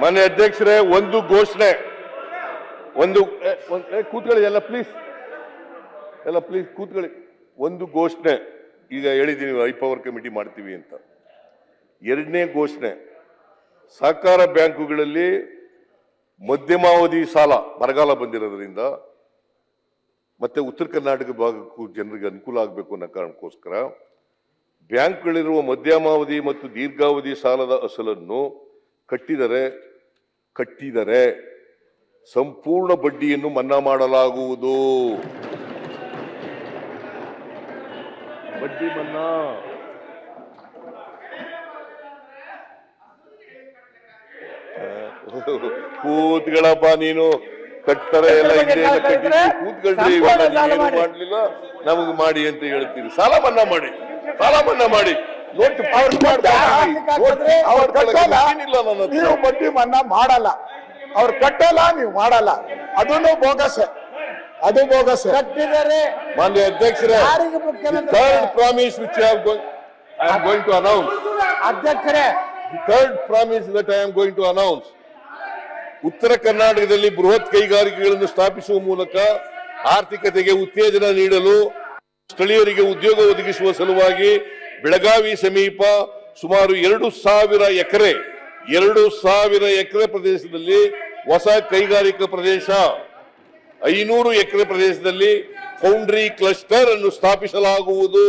ಮಾನ್ಯ ಅಧ್ಯಕ್ಷರೇ, ಒಂದು ಘೋಷಣೆ. ಒಂದು ಕೂತ್ಕೊಳ್ಳಿ, ಎಲ್ಲ ಪ್ಲೀಸ್ ಎಲ್ಲ ಪ್ಲೀಸ್ ಕೂತ್ಕೊಳ್ಳಿ. ಒಂದು ಘೋಷಣೆ. ಈಗ ಹೇಳಿದ್ದೀನಿ ಐ ಪವರ್ ಕಮಿಟಿ ಮಾಡ್ತೀವಿ ಅಂತ. ಎರಡನೇ ಘೋಷಣೆ. ಸಹಕಾರ ಬ್ಯಾಂಕುಗಳಲ್ಲಿ ಮಧ್ಯಮಾವಧಿ ಸಾಲ ಬರಗಾಲ ಬಂದಿರೋದ್ರಿಂದ ಮತ್ತೆ ಉತ್ತರ ಕರ್ನಾಟಕ ಭಾಗಕ್ಕೂ ಜನರಿಗೆ ಅನುಕೂಲ ಆಗಬೇಕು ಅನ್ನೋ ಕಾರಣಕ್ಕೋಸ್ಕರ ಬ್ಯಾಂಕ್ಗಳಿರುವ ಮಧ್ಯಮಾವಧಿ ಮತ್ತು ದೀರ್ಘಾವಧಿ ಸಾಲದ ಅಸಲನ್ನು ಕಟ್ಟಿದರೆ ಕಟ್ಟಿದರೆ ಸಂಪೂರ್ಣ ಬಡ್ಡಿಯನ್ನು ಮನ್ನಾ ಮಾಡಲಾಗುವುದು. ಬಡ್ಡಿ ಮನ್ನಾ. ಕೂತ್ಗಳಪ್ಪ ನೀನು ಕಟ್ತಾರೆ ಎಲ್ಲ ಹಿಂದೆ ಮಾಡಲಿಲ್ಲ ಕೂತ್ಕೊಳ್ರಿ ಮಾಡ್ಲಿಲ್ಲ? ನಮಗೆ ಮಾಡಿ ಅಂತ ಹೇಳ್ತೀರಿ. ಸಾಲ ಮನ್ನಾ ಮಾಡಿ. ಸಾಲ ಮನ್ನಾ ಮಾಡಿ. ನೋಟ್ ಅವ್ರು ಅವ್ರು ಕಟ್ಟಲ್ಲ. ನೀವು ಬಡ್ಡಿ ಮನ್ನಾ ಮಾಡಲ್ಲ. ಅವ್ರು ಕಟ್ಟಲ್ಲ ನೀವು ಮಾಡಲ್ಲ. ಅದನ್ನು ಬೋಗಸೆ. ಅದು ಬೋಗಸ್. ಕಟ್ಟಿದರೆ ಮಾನ್ಯ ಅಧ್ಯಕ್ಷರೇ third promise which I am going to announce ಅಧ್ಯಕ್ಷರೇ. Third promise that I am going to announce. ಉತ್ತರ ಕರ್ನಾಟಕದಲ್ಲಿ ಬೃಹತ್ ಕೈಗಾರಿಕೆಗಳನ್ನು ಸ್ಥಾಪಿಸುವ ಮೂಲಕ ಆರ್ಥಿಕತೆಗೆ ಉತ್ತೇಜನ ನೀಡಲು ಸ್ಥಳೀಯರಿಗೆ ಉದ್ಯೋಗ ಒದಗಿಸುವ ಸಲುವಾಗಿ ಬೆಳಗಾವಿ ಸಮೀಪ ಸುಮಾರು ಎರಡು ಸಾವಿರ ಎಕರೆ, ಎರಡು ಸಾವಿರ ಎಕರೆ ಪ್ರದೇಶದಲ್ಲಿ ಹೊಸ ಕೈಗಾರಿಕಾ ಪ್ರದೇಶ, ಐನೂರು ಎಕರೆ ಪ್ರದೇಶದಲ್ಲಿ ಫೌಂಡ್ರಿ ಕ್ಲಸ್ಟರ್ ಅನ್ನು ಸ್ಥಾಪಿಸಲಾಗುವುದು.